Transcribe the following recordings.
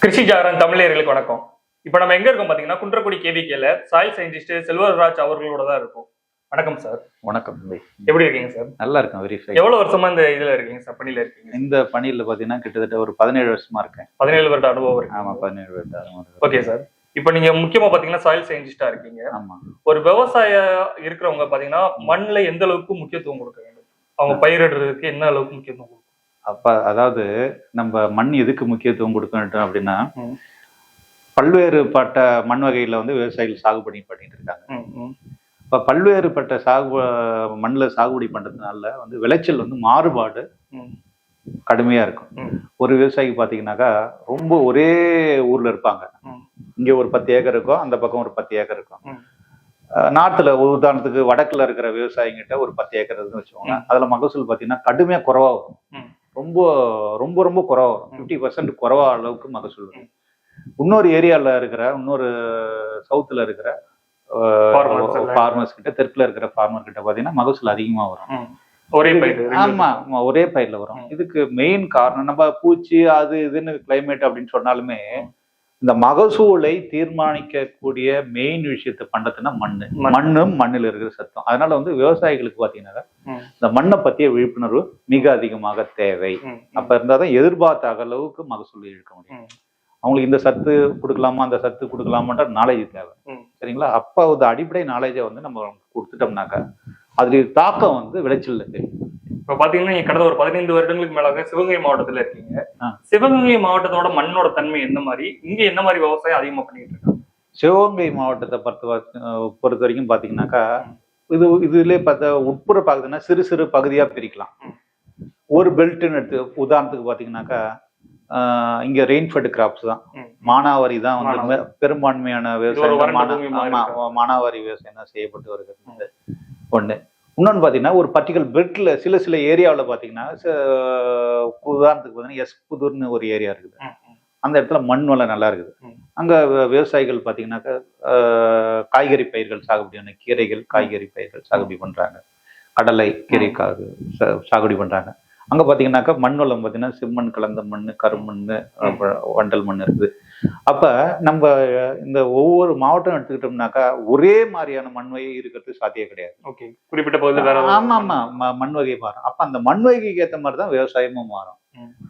கிருஷி ஜாகரன் தமிழர்களுக்கு வணக்கம். இப்போ நம்ம எங்க இருக்கோம் பாத்தீங்கன்னா குன்றக்குடி கேவிகேல சாயில் சயின்டிஸ்ட் செல்வராஜ் அவர்களோட தான் இருக்கும். வணக்கம் சார் வணக்கம் எப்படி இருக்கீங்க சார் நல்லா இருக்கேன் வெரிஃபை எவ்வளவு வருஷமா இந்த இதுல இருக்கீங்க சார் பணியில இருக்கீங்க? இந்த பணியில பாத்தீங்கன்னா கிட்டத்தட்ட ஒரு பதினேழு வருஷமா இருக்கேன். பதினேழு வருட அனுபவம் இருக்கு. ஆமா பதினேழு வருடம் ஓகே சார் இப்போ நீங்க முக்கியமா பாத்தீங்கன்னா சாயில் சயின்டிஸ்டா இருக்கீங்க. ஆமா. ஒரு விவசாய இருக்கிறவங்க பாத்தீங்கன்னா மண்ணுல எந்த அளவுக்கு முக்கியத்துவம் கொடுக்க வேண்டும்? அவங்க பயிரிடுறதுக்கு என்ன அளவுக்கு முக்கியத்துவம் அப்ப அதாவது நம்ம மண் எதுக்கு முக்கியத்துவம் கொடுக்கணும் அப்படின்னா. பல்வேறுபட்ட மண் வகையில வந்து விவசாயிகள் சாகுபடி பண்ணிட்டு இருக்காங்க. இப்ப பல்வேறுபட்ட சாகு மண்ணில் சாகுபடி பண்றதுனால வந்து விளைச்சல் வந்து மாறுபாடு ம், கடுமையா இருக்கும். ஒரு விவசாயிக்கு பாத்தீங்கன்னாக்கா ரொம்ப ஒரே ஊர்ல இருப்பாங்க. இங்க ஒரு பத்து ஏக்கர் இருக்கும் அந்த பக்கம் ஒரு பத்து ஏக்கர் இருக்கும். நார்த்துல உதாரணத்துக்கு வடக்குல இருக்கிற விவசாயிங்கிட்ட ஒரு பத்து ஏக்கர் இருக்குன்னு வச்சுக்கோங்க. அதுல மகசூல் பாத்தீங்கன்னா கடுமையா குறைவா வரும். ரொம்ப ரொம்ப ரொம்ப குறைவா வரும். ஃபிஃப்டி பர்சன்ட் குறைவா அளவுக்கு மகசூல் வரும் இன்னொரு ஏரியால இருக்கிற இன்னொரு சவுத்துல இருக்கிற. ஃபார்மர்ஸ் கிட்ட தெற்குல இருக்கிற ஃபார்மர் கிட்ட பாத்தீங்கன்னா மகசூல் அதிகமா வரும். ஒரே பயிர் ஆமா ஆமா, ஒரே பயிர்ல வரும். இதுக்கு மெயின் காரணம் நம்ம பூச்சி அது இதுன்னு கிளைமேட் அப்படின்னு சொன்னாலுமே இந்த மகசூலை தீர்மானிக்கக்கூடிய மெயின் விஷயத்தை பண்றதுன்னா மண்ணு. மண். மண்ணும் மண்ணில் இருக்கிற சத்தம். அதனால வந்து விவசாயிகளுக்கு பாத்தீங்கன்னா. இந்த மண்ணை பத்திய விழிப்புணர்வு மிக அதிகமாக தேவை. அப்ப இருந்தாதான் எதிர்பார்த்த அளவுக்கு மகசூல் இழுக்க முடியும். அவங்களுக்கு இந்த சத்து கொடுக்கலாமா அந்த சத்து கொடுக்கலாமான்ற நாலேஜ் தேவை. சரிங்களா? அப்ப அந்த அடிப்படை நாலேஜை வந்து நம்ம கொடுத்துட்டோம்னாக்கா அதுல தாக்கம் வந்து விளைச்சல்ல தெரியும் இப்ப பாத்தீங்கன்னா நீங்க கடந்த ஒரு பதினைந்து வருடங்களுக்கு மேலாக சிவகங்கை மாவட்டத்துல இருக்கீங்க. சிவகங்கை மாவட்டத்தோட மண்ணோட தன்மை என்ன மாதிரி? இங்க என்ன மாதிரி விவசாயம் அதிகமா பண்ணிட்டு இருக்காங்க? சிவகங்கை மாவட்டத்தை பொறுத்த பொறுத்த வரைக்கும் பாத்தீங்கன்னாக்கா இது இதுலயே பார்த்தா உட்புற பாக்குதுன்னா சிறு சிறு பகுதியா பிரிக்கலாம். ஒரு பெல்ட்னு எடுத்து உதாரணத்துக்கு பாத்தீங்கன்னாக்கா இங்க ரெயின்ஃபெட் கிராப்ஸ் தான். மானாவாரி தான் வந்து பெரும்பான்மையான விவசாயம்? மானாவாரி விவசாயம் தான் செய்யப்பட்டு வருகிறது. ஒண்ணு. இன்னொன்னு பாத்தீங்கன்னா ஒரு பர்டிகுலர் பெல்ட்ல சில சில ஏரியாவுல பாத்தீங்கன்னா ச- உதாரணத்துக்கு பாத்தீங்கன்னா எஸ் புதூர்னு ஒரு ஏரியா இருக்குது. அந்த இடத்துல மண் வளம் நல்லா இருக்குது. அங்க விவசாயிகள் பாத்தீங்கன்னாக்கா ஆஹ், காய்கறி பயிர்கள் சாகுபடி பண்ண கீரைகள் காய்கறி பயிர்கள் சாகுபடி பண்றாங்க. கடலை கீரை காகு சா- சாகுபடி பண்றாங்க. அங்க பாத்தீங்கன்னாக்கா மண் வளம் பாத்தீங்கன்னா செம்மண் கலந்த மண் கருமண் வண்டல் மண் இருக்குது. அப்ப நம்ம இந்த ஒவ்வொரு மாவட்டம் எடுத்துக்கிட்டோம்னாக்கா ஒரே மாதிரியான மண் வகை இருக்கிறது சாத்தியம் கிடையாது. ஓகே. குறிப்பிட்ட பகுதியில் வேற ஏதாவது- ஆமா ஆமா. ம- மண் வகை மாறும். அப்ப அந்த மண் வகைக்கு ஏத்த மாதிரி தான் விவசாயமும் மாறும்.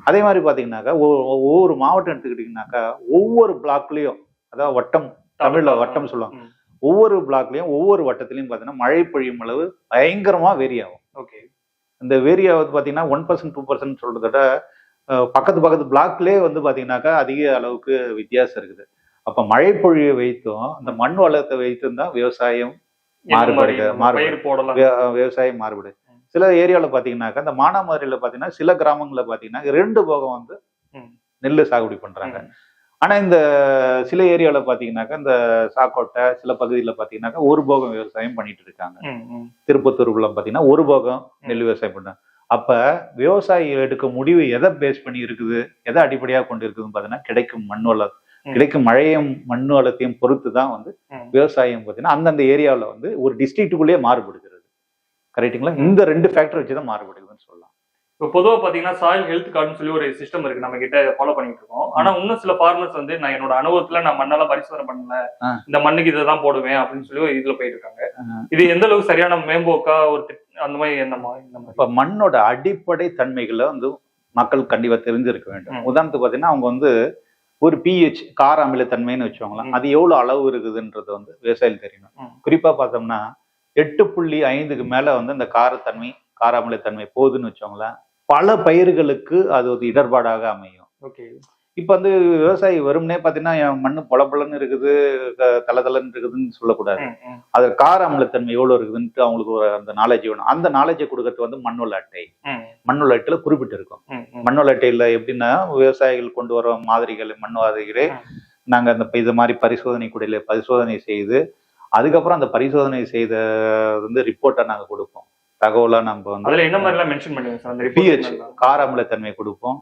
அதே மாதிரி பாத்தீங்கன்னாக்கா ஒ- ஒவ்வொரு மாவட்டம் எடுத்துக்கிட்டீங்கன்னாக்கா ஒவ்வொரு பிளாக்லயும் அதாவது வட்டம் தமிழ்ல வட்டம் சொல்லுவாங்க. ஒவ்வொரு பிளாக்லயும் ஒவ்வொரு வட்டத்திலயும் பாத்தீங்கன்னா மழை பொழியும் அளவு பயங்கரமா வேரி ஆகும். ஓகே. இந்த வேரி ஆகுது பாத்தீங்கன்னா ஒன் பர்சன்ட் டூ பர்சன்ட் சொல்றத விட பக்கத்து பக்கத்து பிளாக்லயே வந்து பாத்தீங்கன்னாக்கா அதிக அளவுக்கு வித்தியாசம் இருக்குது. அப்ப மழை பொழிவை வைத்தும் அந்த மண் வளத்தை வைத்தும் தான் விவசாயம் மாறுபடுது, விவ- விவசாயம் மாறுபடுது. சில ஏரியாவில் பார்த்தீங்கன்னாக்கா இந்த மானாமதுரையில் பார்த்தீங்கன்னா சில கிராமங்களில் பார்த்தீங்கன்னா ரெண்டு போகம் வந்து. நெல் சாகுபடி பண்றாங்க. ம், ஆனா இந்த சில ஏரியாவில் பார்த்தீங்கன்னாக்கா இந்த சாக்கோட்டை சில பகுதியில் பார்த்தீங்கன்னாக்கா ஒரு போகம் விவசாயம் பண்ணிட்டு இருக்காங்க. ம், திருப்பத்தூருக்குள்ள பார்த்தீங்கன்னா ஒரு போகம் நெல் விவசாயம் பண்றாங்க. அப்ப விவசாயி எடுக்க முடிவு எதை பேஸ் பண்ணி இருக்குது? எதை அடிப்படையாக கொண்டு இருக்குதுன்னு பார்த்தீங்கன்னா கிடைக்கும் மண் வளம். கிடைக்கும் மழையும் மண் வளத்தையும் பொறுத்து தான் வந்து. விவசாயம் பார்த்தீங்கன்னா அந்தந்த ஏரியாவில் வந்து ஒரு டிஸ்ட்ரிக்ட்டுக்குள்ளேயே மாறுபடுகிறது. கரெக்ட்டுங்களா இந்த ரெண்டு ஃபேக்டர் வச்சு தான் மாறுபடுதுன்னு சொல்லலாம். இப்போ பொதுவா பாத்தீங்கன்னா சாயில் ஹெல்த் கார்டுன்னு சொல்லி ஒரு சிஸ்டம் இருக்கு. நம்ம கிட்ட ஃபாலோ பண்ணிட்டு இருக்கோம். ஆனா இன்னும் சில ஃபார்மர்ஸ் வந்து நான் என்னோட அனுபவத்துல நான் மண்ணெல்லாம் பரிசோதனை பண்ணல. இந்த மண்ணுக்கு இதை தான் போடுவேன் அப்படின்னு சொல்லி இதுல போயிட்டு இருக்காங்க. இது எந்த அளவுக்கு சரியான மேம்போக்கா ஒரு அந்த மாதிரி என்ன இப்ப மண்ணோட அடிப்படை தன்மைகளை வந்து மக்கள் கண்டிப்பா தெரிஞ்சிருக்க வேண்டும். உதாரணத்துக்கு பார்த்தீங்கன்னா அவங்க வந்து ஒரு பிஹெச் கார அமிலத்தன்மைன்னு வச்சுக்கோங்களேன். அது எவ்வளவு அளவு இருக்குதுன்றது வந்து விவசாயிகள் தெரியணும். குறிப்பா பார்த்தோம்னா எட்டு புள்ளி ஐந்துக்கு மேல வந்து இந்த காரத்தன்மை கார அமிலத்தன்மை போகுதுன்னு வச்சுக்கோங்களேன். பல பயிர்களுக்கு அது ஒரு இடர்பாடாக அமையும். ஓகே. இப்ப வந்து விவசாயி வெறுமனே பாத்தீங்கன்னா என் மண்ணு பொல பொலன்னு இருக்குது க- தல தலன்னு இருக்குதுன்னு சொல்லக்கூடாது. அது கார அமிலத்தன்மை எவ்வளவு இருக்குதுன்ட்டு அவங்களுக்கு ஒரு அந்த நாலேஜ் வேணும். அந்த நாலேஜை கொடுக்கறது வந்து மண்ணுள்ள அட்டை. மண்ணுள்ள அட்டையில குறிப்பிட்டு இருக்கும். மண்ணுள்ள அட்டையில எப்படின்னா விவசாயிகள் கொண்டு வர மாதிரிகள் மண் மாதிரிகளே ம். நாங்க அந்த இது மாதிரி பரிசோதனை கூடையில பரிசோதனை செய்து அதுக்கப்புறம் அந்த பரிசோதனை செய்த வந்து ரிப்போர்ட்டை நாங்க கொடுப்போம். தகவலா நம்ம வந்து என்ன மாதிரி எல்லாம் மென்ஷன் அந்த பிஹெச் கார அமிலத்தன்மை கொடுப்போம்.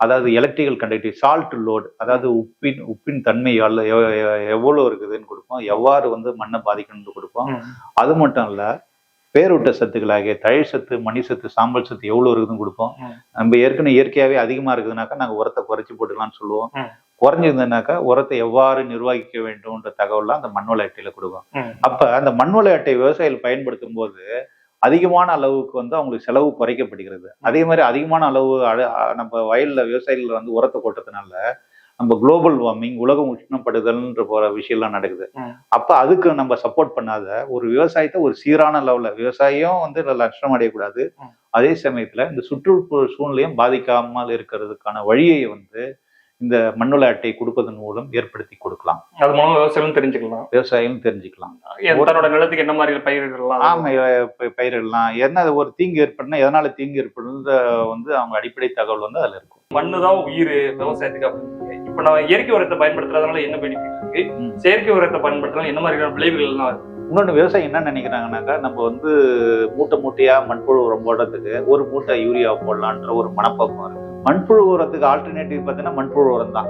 அதாவது எலக்ட்ரிக்கல் கண்டக்டிவ் சால்ட் லோட் அதாவது உப்பின் உப்பின் தன்மை எவ்வளவு எவ்- எவ்- எவ்வளவு இருக்குதுன்னு கொடுப்போம் எவ்வாறு வந்து மண்ணை பாதிக்கணும்னு கொடுப்போம் அது மட்டும் இல்ல பேரூட்ட சத்துக்களாகிய தழிர் சத்து மணி சத்து சாம்பல் சத்து எவ்வளவு இருக்குதுன்னு கொடுப்போம். நம்ம ஏற்கனவே இயற்கையாவே அதிகமா இருக்குதுனாக்கா நாங்க உரத்தை குறைச்சி போட்டுக்கலாம்னு சொல்லுவோம். குறைஞ்சிருந்ததுனாக்கா உரத்தை எவ்வாறு நிர்வகிக்க வேண்டும்ன்ற தகவல்லாம் அந்த மண்வள அட்டையில கொடுக்கும். அப்ப அந்த மண்வள அட்டை விவசாயிகள் பயன்படுத்தும் போது அதிகமான அளவுக்கு வந்து அவங்களுக்கு செலவு குறைக்கப்படுகிறது அதே மாதிரி அதிகமான அளவு நம்ம வயல்ல விவசாயிகள் வந்து உரத்தை கொட்டதுனால நம்ம குளோபல் வார்மிங் உலகம் உஷ்ணப்படுதல்ன்ற போற விஷயம்லாம் நடக்குது. அப்ப அதுக்கு நம்ம சப்போர்ட் பண்ணாத ஒரு விவசாயத்தை ஒரு சீரான லெவல்ல விவசாயம் வந்து நஷ்டம் அடையக்கூடாது. அதே சமயத்துல இந்த சுற்றுப்புற சூழ்நிலையும் பாதிக்காமல் இருக்கிறதுக்கான வழியை வந்து இந்த மண்ணுல அட்டை கொடுப்பதன் மூலம் ஏற்படுத்தி கொடுக்கலாம். அது மூலம் விவசாயம் தெரிஞ்சுக்கலாம். விவசாயம் தெரிஞ்சுக்கலாம். தன்னோட நிலத்துக்கு என்ன மாதிரி பயிரிடலாம் ஆமா பயிரிடலாம். என்ன ஒரு தீங்கு ஏற்படுனா எதனால தீங்கு ஏற்படுன்ற வந்து அவங்க அடிப்படை தகவல் வந்து அதுல இருக்கும். மண்ணு தான் உயிர் விவசாயத்துக்கு அப்படின்னு இப்ப நம்ம இயற்கை உரத்தை பயன்படுத்துறதுனால என்ன பெனிஃபிட் இருக்கு. செயற்கை உரத்தை பயன்படுத்துறதுனால என்ன மாதிரியான விளைவுகள் எல்லாம் இருக்கு? இன்னொன்று விவசாயி என்ன நினைக்கிறாங்கன்னாக்கா நம்ம வந்து மூட்டை மூட்டையா மண்புழு உரம் போடுறதுக்கு ஒரு மூட்டை யூரியா போடலான்ற ஒரு மனப்பக்குவம் இருக்கு. மண்புழு உரத்துக்கு ஆல்டர்னேட்டிவ் பார்த்தீங்கன்னா மண்புழு உரம் தான்